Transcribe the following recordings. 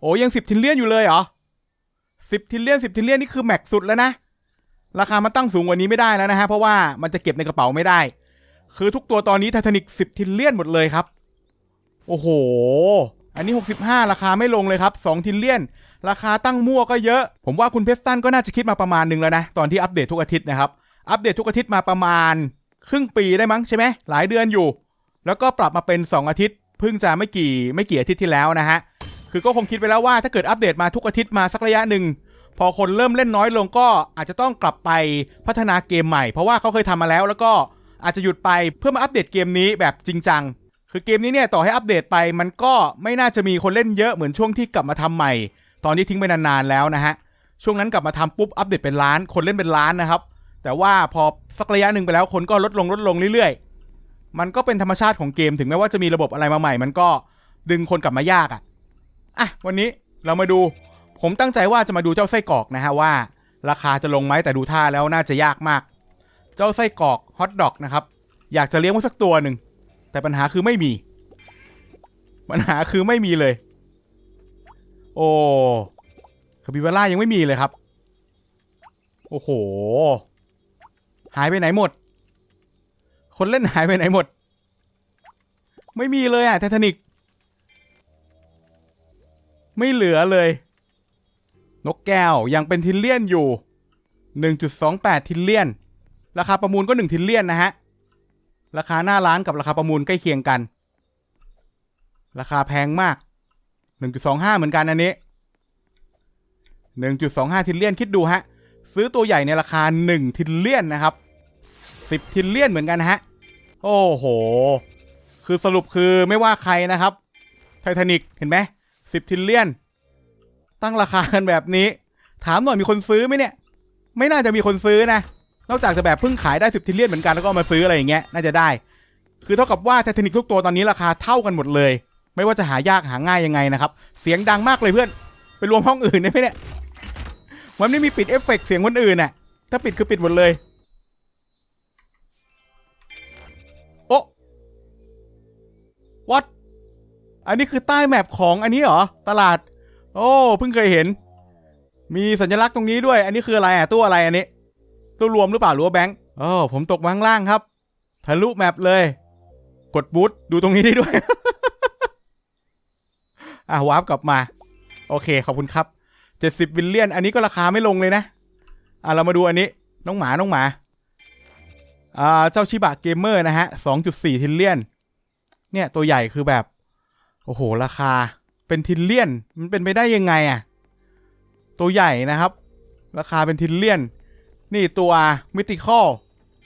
โอ้ยังสิบทิลเลียนอยู่เลยเหรอสิบทิลเลียนสิบทิลเลียนนี่คือแม็กสุดแล้วนะ ราคามันตั้งสูงกว่านี้ไม่ได้แล้วนะฮะ เพราะว่ามันจะเก็บในกระเป๋าไม่ได้ คือทุกตัวตอนนี้ไททานิกสิบทิลเลียนหมดเลยครับ โอ้โห อันนี้ 65 ราคาไม่ลงเลยครับ2ทิลเลียน ราคาตั้งมั่วก็เยอะ ผมว่าคุณเพชรตันก็น่าจะคิดมาประมาณหนึ่งแล้วนะ ตอนที่อัปเดตทุกอาทิตย์นะครับ อัปเดตทุกอาทิตย์มาประมาณ ครึ่งปีได้มั้งใช่ไหมหลายเดือนอยู่ แล้วก็ปรับมาเป็น 2 อาทิตย์ เพิ่งจะไม่กี่ไม่กี่อาทิตย์ที่แล้วนะฮะ คือก็คงคิดไปแล้วว่าถ้าเกิดอัปเดตมาทุกอาทิตย์มาสักระยะหนึ่งพอคนเริ่มเล่นน้อยลงก็อาจจะต้องกลับไปพัฒนาเกมใหม่เพราะว่าเขาเคยทำมาแล้ว แล้วก็อาจจะหยุดไปเพื่อมาอัปเดตเกมนี้แบบจริงจัง คือเกมนี้เนี่ยต่อให้อัปเดตไปมันก็ไม่น่าจะมีคนเล่นเยอะเหมือนช่วงที่กลับมาทำใหม่ ตอนที่ทิ้งไปนานๆแล้วนะฮะช่วงนั้นกลับมาทำปุ๊บอัปเดตเป็นล้าน คนเล่นเป็นล้านนะครับแต่ว่าพอสักระยะหนึ่งไปแล้วคนก็ลดลงลดลงเรื่อยๆ มันก็เป็นธรรมชาติของเกมถึงแม้ว่าจะมีระบบอะไรมาใหม่ มันก็ดึงคนกลับมายากอะ่ะ อะวันนี้เรามาดูผมตั้งใจว่าจะมาดูเจ้าไส้กรอกนะฮะว่า ราคาจะลงไหมแต่ดูท่าแล้วน่าจะยากมาก เจ้าไส้กรอกฮอทดอกนะครับ อยากจะเลี้ยงไว้สักตัวหนึ่งแต่ปัญหาคือไม่มี ปัญหาคือไม่มีเลย โอ้คาปิบาร่ายังไม่มีเลยครับ โอ้โห หายไปไหนหมด คนเล่นหายไปไหนหมด ไม่มีเลยอะไททานิก ไม่เหลือเลย นกแก้วยังเป็นทิลเลียนอยู่ 1.28 ทิลเลียน ราคาประมูลก็ 1 ทิลเลียนนะฮะ ราคาหน้าร้านกับราคาประมูลใกล้เคียงกัน ราคาแพงมาก 1.25 เหมือนกันอันนี้ 1.25 ทิลเลียนคิดดูฮะ ซื้อตัวใหญ่ในราคา 1 ทิลเลียนนะครับ 10 ทิลเลียนเหมือนกันนะฮะ โอ้โห คือสรุปคือไม่ว่าใครนะครับ ไททานิกเห็นไหม 10ทิลเลียน ตั้งราคากันแบบนี้ ถามหน่อยมีคนซื้อไหมเนี่ย ไม่น่าจะมีคนซื้อนะ นอกจากจะแบบเพิ่งขายได้10ทิลเลียนเหมือนกันแล้วก็ามาซื้ออะไรอย่างเงี้ยน่าจะได้ คือเท่ากับว่าไททานิกทุกตัวตอนนี้ราคาเท่ากันหมดเลย ไม่ว่าจะหายากหาง่ายยังไงนะครับ เสียงดังมากเลยเพื่อน ไปรวมห้องอื่นได้ไหมเนี่ย มันไม่มีปิดเอฟเฟกต์เสียงคนอื่นน่ะ ถ้าปิดคือปิดหมดเลย โอ้วัด อันนี้คือใต้แมปของอันนี้เหรอ ตลาด โอ้ เพิ่งเคยเห็น มีสัญลักษณ์ตรงนี้ด้วย อันนี้คืออะไรอะตู้อะไรอันนี้ ตู้รวมหรือเปล่าหรือว่าแบงค์โอ้ผมตกมาข้างล่างครับ ทะลุแมปเลย กดบูทดูตรงนี้ได้ด้วย อะวาร์ปกลับมา โอเค ขอบคุณครับเจ็ดสิบวิลเลียน อันนี้ก็ราคาไม่ลงเลยนะ อะเรามาดูอันนี้ น้องหมา น้องหมา อ่า เจ้าชิบะเกมเมอร์นะฮะสองจุดสี่ทิลเลียน เนี่ยตัวใหญ่คือแบบ โอ้โห ราคาเป็นทิลเลียน มันเป็นไปได้ยังไงอะตัวใหญ่นะครับ ราคาเป็นทิลเลียน นี่ตัวมิติคอล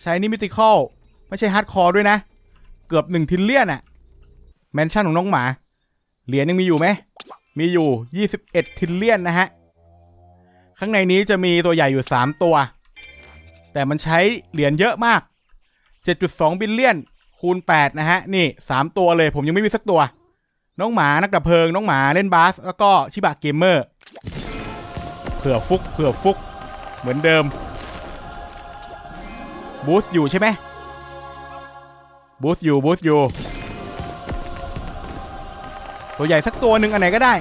ใช้นี่มิติคอลไม่ใช่ฮาร์ดคอร์ด้วยนะ เกือบหนึ่งทิลเลียนอะแมนชั่นของน้องหมา เหรียญยังมีอยู่ไหม มีอยู่ 21 ทิลเลียนนะฮะ ข้างในนี้จะมีตัวใหญ่อยู่ 3 ตัว แต่มันใช้เหรียญเยอะมาก 7.2 บิลเลียนคูณ 8 นะฮะ นี่ 3 ตัวเลยผมยังไม่มีสักตัว น้องหมานักดับเพลิง น้องหมาเล่นบาส แล้วก็ชิบะเกมเมอร์เผื่อฟุกเผื่อฟุก เหมือนเดิม บูสอยู่ใช่ไหมบูสอยู่บูสอยู่ ตัวใหญ่สักตัวหนึ่งอันไหนก็ได้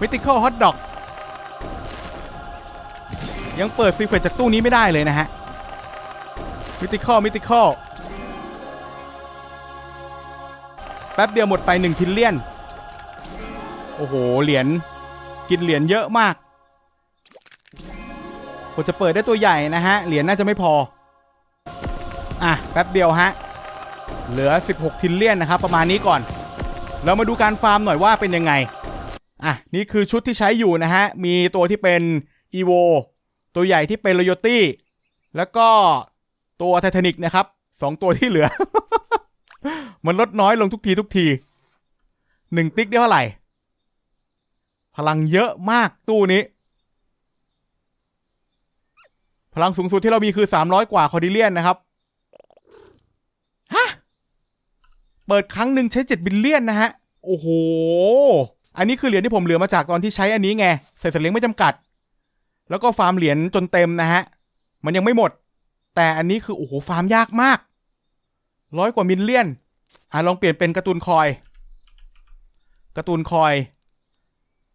Mythical Hot Dog ยังเปิดซีเควตจากตู้นี้ไม่ได้เลยนะฮะ Mythical Mythical แป๊บเดียวหมดไป1ทิลเลียน โอ้โห เหรียญกินเหรียญเยอะมากผมจะเปิดได้ตัวใหญ่นะฮะ เหรียญน่าจะไม่พอ อะ แป๊บเดียวฮะ เหลือ 16 ทิลเลียนนะครับ ประมาณนี้ก่อน เรามาดูการฟาร์มหน่อยว่าเป็นยังไง อะ นี่คือชุดที่ใช้อยู่นะฮะ มีตัวที่เป็น e v o ตัวใหญ่ที่เป็น Royalty แล้วก็ตัวไททานิกนะครับสองตัวที่เหลือ มันลดน้อยลงทุกทีทุกทีหนึ่งติ๊กได้เท่าไหร่ พลังเยอะมากตู้นี้ พลังสูงสุดที่เรามีคือ300กว่าคอร์ดิเลียนนะครับ ฮะ เปิดครั้งหนึ่งใช้7บิลเลียนนะฮะ โอ้โห อันนี้คือเหรียญที่ผมเหลือมาจากตอนที่ใช้อันนี้ไงใส่สลิงไม่จำกัด แล้วก็ฟาร์มเหรียญจนเต็มนะฮะ มันยังไม่หมด แต่อันนี้คือโอ้โหฟาร์มยากมาก ร้อยกว่ามิลเลียน อะลองเปลี่ยนเป็นการ์ตูนคอยการ์ตูนคอย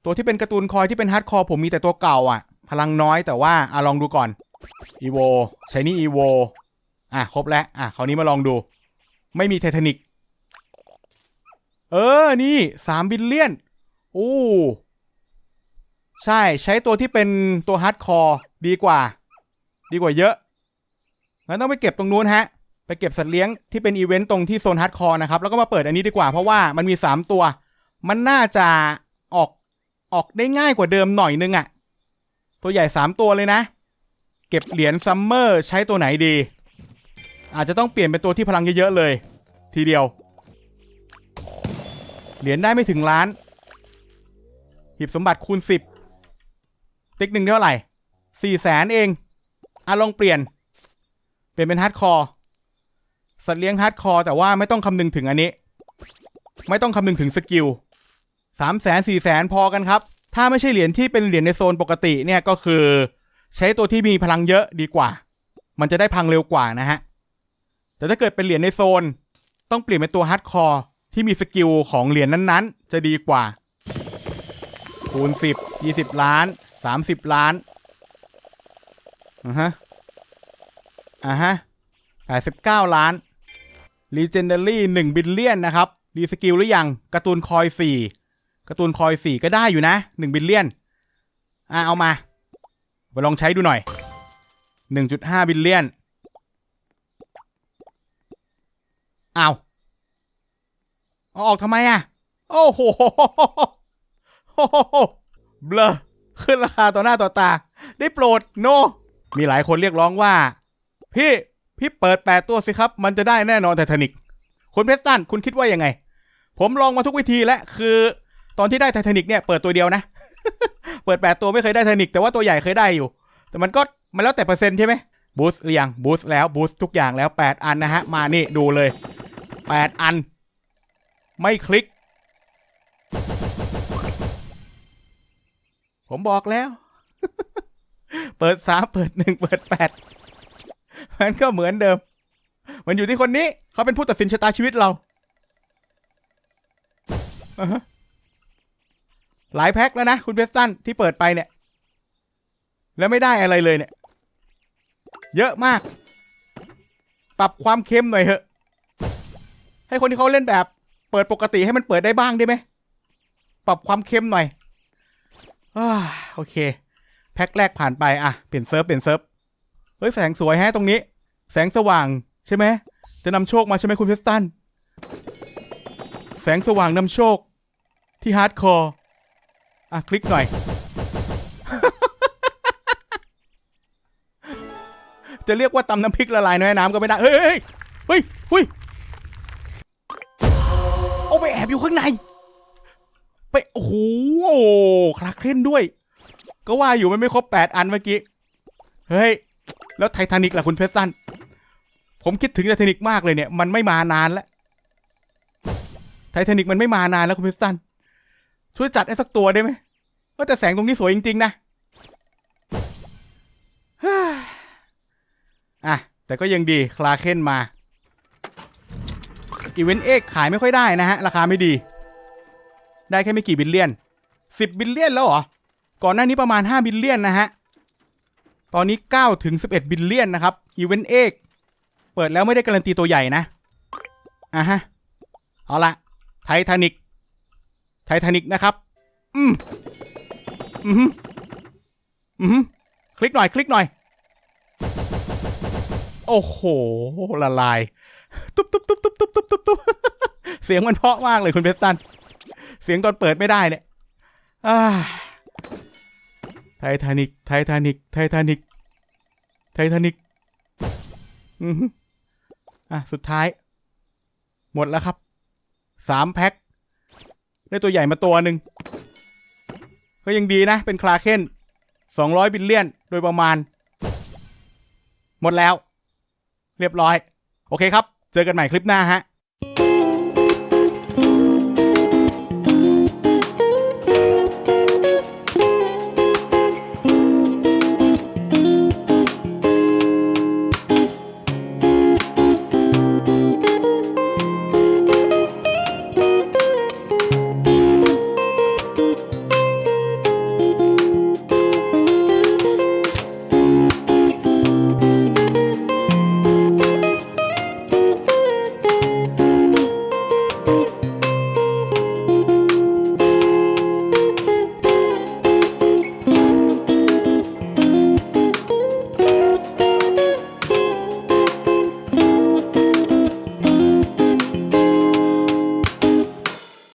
ตัวที่เป็นการ์ตูนคอยที่เป็นฮาร์ดคอร์ผมมีแต่ตัวเก่าอะ พลังน้อยแต่ว่าอะลองดูก่อนอีโวใช้นี่อีโวอะครบแล้ว อะคราวนี้มาลองดู ไม่มีไททานิกเออ นี่สามบิลเลียนโอ้ใช่ใช้ตัวที่เป็นตัวฮาร์ดคอร์ดีกว่า ดีกว่าเยอะงั้นต้องไปเก็บตรงนู้นฮะ ไปเก็บสัตว์เลี้ยงที่เป็นอีเวนต์ตรงที่โซนฮาร์ดคอร์นะครับ แล้วก็มาเปิดอันนี้ดีกว่าเพราะว่ามันมี 3 ตัว มันน่าจะออกออกได้ง่ายกว่าเดิมหน่อยนึงอะ่ะ ตัวใหญ่ 3 ตัวเลยนะ เก็บเหรียญซัมเมอร์ใช้ตัวไหนดี อาจจะต้องเปลี่ยนเป็นตัวที่พลังเยอะๆเลย ทีเดียว เหรียญได้ไม่ถึงล้าน หีบสมบัติคูณ 10 ติ๊กหนึ่งเท่าไหร่สี่แสนเองอะลองเปลี่ยน เปลี่ยนเป็นฮาร์ดคอร์ สัตว์เลี้ยงฮาร์ดคอร์แต่ว่าไม่ต้องคำนึงถึงอันนี้ ไม่ต้องคำนึงถึงสกิลสามแสนสี่แสนพอกันครับ ถ้าไม่ใช่เหรียญที่เป็นเหรียญในโซนปกติเนี่ยก็คือ ใช้ตัวที่มีพลังเยอะดีกว่า มันจะได้พังเร็วกว่านะฮะ แต่ถ้าเกิดเป็นเหรียญในโซน ต้องเปลี่ยนเป็นตัวฮาร์ดคอร์ที่มีสกิลของเหรียญนั้นๆ จะดีกว่า คูณสิบยี่สิบล้านสามสิบล้านอ่าฮะอ่าฮะแปดสิ บเก้าล้าน Legendary 1บิลเลียนนะครับรีสกิลหรือยังการ์ตูนคอย4การ์ตูนคอย4ก็ได้อยู่นะ1บิลเลียนอะเอามา ไปลองใช้ดูหน่อย1.5บิลเลียนเอาเอาออกทำไมอะโอ้โหโอ้โหเบลอขึ้นราคาต่อหน้าต่อตา ได้โปรดโน มีหลายคนเรียกร้องว่า พี่ พี่เปิดแปดตัวสิครับ มันจะได้แน่นอนไททานิกคุณเพชรตันคุณคิดว่ายังไง ผมลองมาทุกวิธีแล้วคือตอนที่ได้ไททานิกเนี่ยเปิดตัวเดียวนะ เปิดแปดตัวไม่เคยได้ไททานิกแต่ว่าตัวใหญ่เคยได้อยู่ แต่มันก็มันแล้วแต่เปอร์เซ็นต์ใช่ไหมบูสต์หรือยังบูสต์แล้วบูสต์ทุกอย่างแล้วแปดอันนะฮะ มานี่ดูเลยแปดอัน ไม่คลิก ผมบอกแล้ว เปิดสามเปิดหนึ่งเปิดแปด มันก็เหมือนเดิม มันอยู่ที่คนนี้ เขาเป็นผู้ตัดสินชะตาชีวิตเรา หลายแพ็คแล้วนะ คุณเพชรสั้นที่เปิดไปเนี่ย แล้วไม่ได้อะไรเลยเนี่ย เยอะมาก ปรับความเค็มหน่อยเถอะ ให้คนที่เขาเล่นแบบ เปิดปกติให้มันเปิดได้บ้างได้ไหม ปรับความเค็มหน่อยอโอเค แพ็คแรกผ่านไป อะ เปลี่ยนเซิร์ฟ เปลี่ยนเซิร์ฟ เฮ้ยแสงสวยแฮะตรงนี้ แสงสว่างใช่ไหมจะนำโชคมาใช่ไหมคุณเพชรตัน แสงสว่างนำโชค ที่ฮาร์ดคอร์อะ คลิกหน่อย จะเรียกว่าตำน้ำพริกละลายในแม่น้ำก็ไม่ได้ เฮ้ยเฮ้ยเฮ้ยเฮ้ยโอ้ไปแอบอยู่ข้างใน ไป โอ้โหคลักเล่นด้วย ก็ว่าอยู่มันไม่ครบแปดอันเมื่อกี้ เฮ้ย แล้วไททานิกล่ะคุณเพชรสันผมคิดถึงไททานิกมากเลยเนี่ย มันไม่มานานแล้ว ไททานิกมันไม่มานานแล้วคุณเพชรสันช่วยจัดให้สักตัวได้ไหมก็แต่แสงตรงนี้สวยจริง ๆ นะเฮ้ยอะ แต่ก็ยังดี คลาเคนมา อีเวนต์เอกขายไม่ค่อยได้นะฮะ ราคาไม่ดี ได้แค่ไม่กี่บิลเลียนสิบบิลเลียนแล้วเหรอ ก่อนหน้านี้ประมาณห้าบิลเลียนนะฮะ ตอนนี้ 9 ถึง 11 บิลเลียนนะครับ อีเวนต์เอกเปิดแล้วไม่ได้การันตีตัวใหญ่นะ อะฮะ เอาละไททานิก ไททานิกนะครับ อืม อืมอืมคลิกหน่อย คลิกหน่อย โอ้โห ละลาย ตุ๊บตุ๊บตุ๊บตุ๊บตุ๊บตุ๊บตุ๊บตุ๊บเสียงมันเพาะมากเลยคุณเพชรตัน เสียงตอนเปิดไม่ได้เนี่ย อ่า ไททานิกไททานิกไททานิกไททานิกอือฮึอะ สุดท้าย หมดแล้วครับสามแพ็คได้ตัวใหญ่มาตัวหนึ่งก็ยังดีนะ เป็นคลาเคนสองร้อยบิลเลียน โดยประมาณ หมดแล้ว เรียบร้อย โอเคครับ เจอกันใหม่คลิปหน้าฮะ